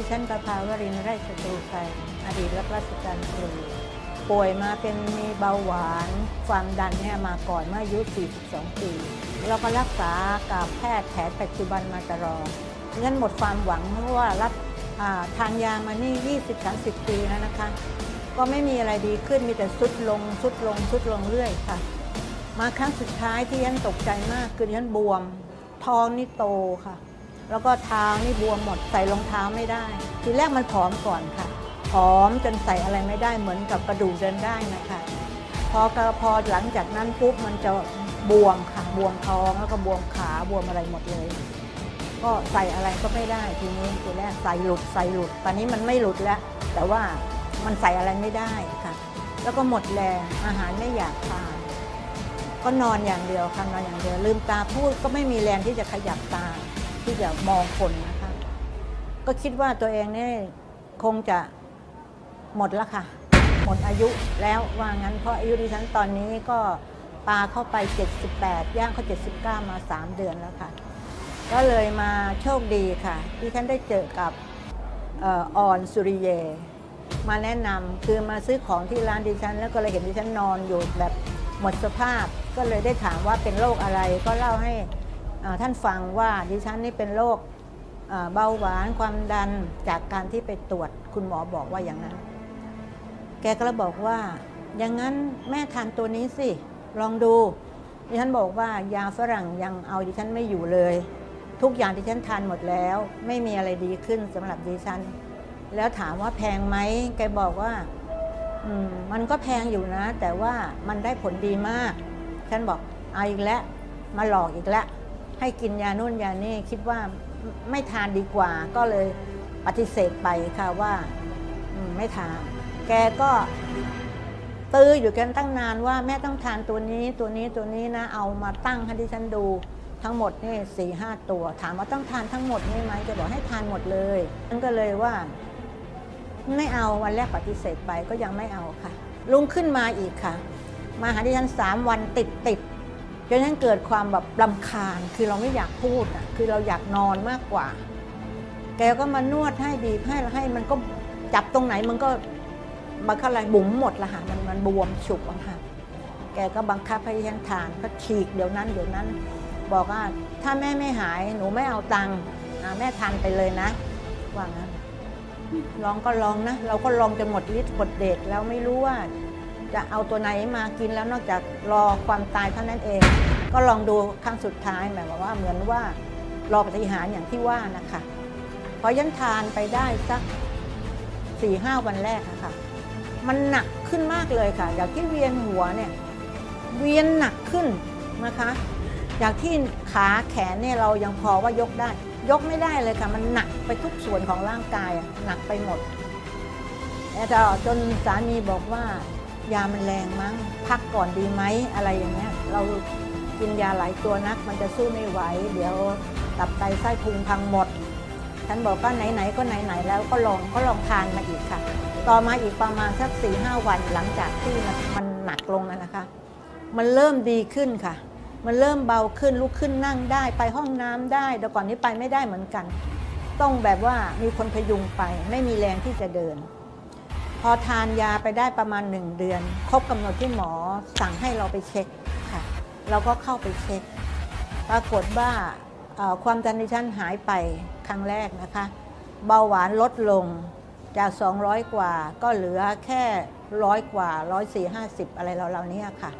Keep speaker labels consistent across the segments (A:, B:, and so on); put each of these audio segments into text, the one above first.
A: ดิฉันประภาวรินไร่ศัตรูไทยอดีตรับราชการครู ป่วยมาเป็นมีเบาหวานความดันเนี่ยมาก่อนเมื่ออายุ 42 ปี เราก็รักษากับแพทย์แผนปัจจุบันมาตลอดงั้นหมดความหวังเพราะว่ารับทานยามานี่ 20-30 ปีแล้วนะคะ ก็ไม่มีอะไรดีขึ้นมีแต่สุดลงสุดลงสุดลงเรื่อยค่ะ มาครั้งสุดท้ายที่ฉันตกใจมากคือฉันบวม ท้องนี่โตค่ะ แล้วก็เท้านี่บวมหมดใส่รองเท้าไม่ได้ ทีแรกมันผอมก่อนค่ะ ผอมจนใส่อะไรไม่ได้เหมือนกับกระดูกเดินได้นะคะพอกระพอหลังจากนั้นปุ๊บมันจะบวมค่ะบวมท้องแล้วก็บวมขาบวมอะไรหมดเลย ก็ใส่อะไรก็ไม่ได้ทีนี้ทีแรกใส่หลุดใส่หลุด ตอนนี้มันไม่หลุดแล้ว แต่ว่ามันใส่อะไรไม่ได้ค่ะ แล้วก็หมดแรงอาหารไม่อยากทานก็นอนอย่างเดียวค่ะนอนอย่างเดียวลืมตาพูดก็ไม่มีแรงที่จะขยับตา ที่จะมองคนนะคะ ก็คิดว่าตัวเองเนี่ยคงจะหมดล้วค่ะ หมดอายุแล้วว่างั้นเพราะอายุดิฉันตอนนี้ก็ปาเข้าไป 78 ย่างเข้า 79 มา 3 เดือนแล้วค่ะ ก็เลยมาโชคดีค่ะที่ฉันได้เจอกับอ่ออนสุริเย มาแนะนำคือมาซื้อของที่ร้านดิฉัน แล้วก็เลยเห็นดิฉันนอนอยู่แบบหมดสภาพ ก็เลยได้ถามว่าเป็นโรคอะไรก็เล่าให้ ท่านฟังว่าดิฉันนี่เป็นโรคเบาหวานความดันจากการที่ไปตรวจคุณหมอบอกว่าอย่างนั้น แกก็เลยบอกว่า อย่างนั้นแม่ทานตัวนี้สิ ลองดูดิฉันบอกว่ายาฝรั่งยังเอาดิฉันไม่อยู่เลย ทุกอย่างที่ฉันทานหมดแล้ว ไม่มีอะไรดีขึ้นสำหรับดิฉัน แล้วถามว่าแพงไหมแกบอกว่าอืมมันก็แพงอยู่นะ แต่ว่ามันได้ผลดีมาก ฉันบอกเอาอีกแล้วมาหลอกอีกแล้ว ให้กินยานู่นยานี่คิดว่าไม่ทานดีกว่า ก็เลยปฏิเสธไปค่ะว่าไม่ทาน แกก็ตื้ออยู่กันตั้งนานว่าแม่ต้องทานตัวนี้ตัวนี้ตัวนี้นะ เอามาตั้งให้ดิฉันดูทั้งหมดนี่สี่ห้าตัว ถามว่าต้องทานทั้งหมดนี่ไหมแกบอกให้ทานหมดเลยฉันก็เลยว่า ไม่เอาวันแรกปฏิเสธไปก็ยังไม่เอาค่ะ ลุงขึ้นมาอีกค่ะ มาหาดิฉันสามวันติดติด จนฉันเกิดความแบบลำคาญคือเราไม่อยากพูดอะคือเราอยากนอนมากกว่า แกก็มานวดให้บีบให้ให้มันก็จับตรงไหนมันก็บังคับอะไรบุ๋มหมดละค่ะมันมันบวมฉุกอะค่ะแกก็บังคับให้ฉันทานก็ฉีกเดี๋ยวนั้นเดี๋ยวนั้น บอกว่าถ้าแม่ไม่หายหนูไม่เอาตังค์แม่ทานไปเลยนะว่างั้นลองก็ลองนะ เราก็ลองจนหมดฤทธิ์หมดเดชแล้วไม่รู้ว่า จะเอาตัวไหนมากินแล้วนอกจากรอความตายเท่านั้นเอง ก็ลองดูครั้งสุดท้ายหมายความว่าเหมือนว่ารอปฏิหารอย่างที่ว่านะคะพอยันทานไปได้สักสี่ห้าวันแรกอะค่ะมันหนักขึ้นมากเลยค่ะจากที่เวียนหัวเนี่ยเวียนหนักขึ้นนะคะจากที่ขาแขนเนี่ยเรายังพอว่ายกได้ ยกไม่ได้เลยค่ะ มันหนักไปทุกส่วนของร่างกายหนักไปหมดแต่จนสามีบอกว่า ยามันแรงมั้ง พักก่อนดีไหมอะไรอย่างเงี้ย เรากินยาหลายตัวนัก มันจะสู้ไม่ไหว เดี๋ยวตับไตไส้พุงพังหมด ฉันบอกก็ไหนๆก็ไหนๆแล้วก็ลองก็ลองทานมาอีกค่ะ ต่อมาอีกประมาณสักสี่ห้าวันหลังจากที่มันหนักลงแล้วนะคะ มันเริ่มดีขึ้นค่ะ มันเริ่มเบาขึ้นลุกขึ้นนั่งได้ไปห้องน้ำได้แต่ก่อนนี้ไปไม่ได้เหมือนกัน ต้องแบบว่ามีคนพยุงไปไม่มีแรงที่จะเดิน พอทานยาไปได้ประมาณหนึ่งเดือน ครบกำหนดที่หมอสั่งให้เราไปเช็คค่ะ เราก็เข้าไปเช็ค ปรากฏว่าความดันดิฉันหายไปครั้งแรกนะคะ เบาหวานลดลงจาก 200 กว่าก็เหลือแค่ร้อยกว่า104 50อะไรเราเรานี้ค่ะ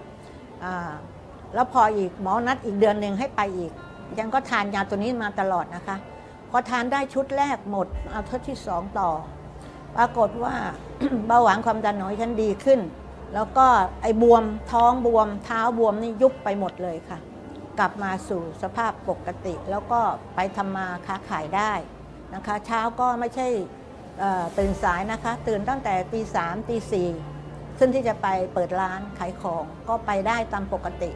A: แล้วพออีกหมอนัดอีกเดือนหนึ่งให้ไปอีก ยังก็ทานยาตัวนี้มาตลอดนะคะ พอทานได้ชุดแรกหมดเอาชุดที่สองต่อ ปรากฏว่า เบาหวานความดันของฉันดีขึ้น แล้วก็ไอ้บวมท้องบวม เท้าบวมนี่ยุบไปหมดเลยค่ะ กลับมาสู่สภาพปกติ แล้วก็ไปทำมาค้าขายได้นะคะ เช้าก็ไม่ใช่ตื่นสายนะคะ ตื่นตั้งแต่ตีสามตีสี่ซึ่งที่จะไปเปิดร้านขายของก็ไปได้ตามปกติ